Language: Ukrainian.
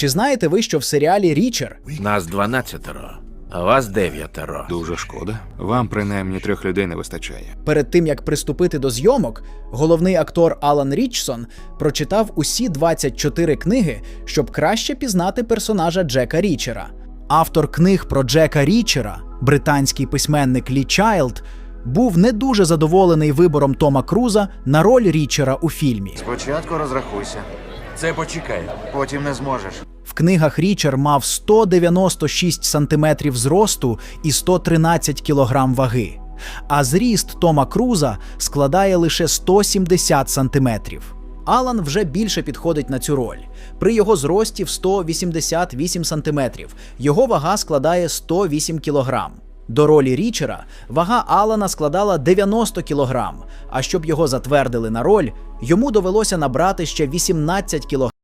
Чи знаєте ви, що в серіалі Річер Нас дванадцятеро, а вас дев'ятеро. Дуже шкода. Вам принаймні трьох людей не вистачає. перед тим як приступити до зйомок, головний актор Алан Річсон прочитав усі 24 книги, щоб краще пізнати персонажа Джека Річера. Автор книг про Джека Річера, британський письменник Лі Чайлд, був не дуже задоволений вибором Тома Круза на роль Річера у фільмі. Спочатку розрахуйся, Це почекає. потім не зможеш. Книгах Річер мав 196 сантиметрів зросту і 113 кілограм ваги. А зріст Тома Круза складає лише 170 сантиметрів. Алан вже більше підходить на цю роль. При його зрості в 188 сантиметрів. Його вага складає 108 кілограм. До ролі Річера вага Алана складала 90 кілограм. А щоб його затвердили на роль, йому довелося набрати ще 18 кілограм.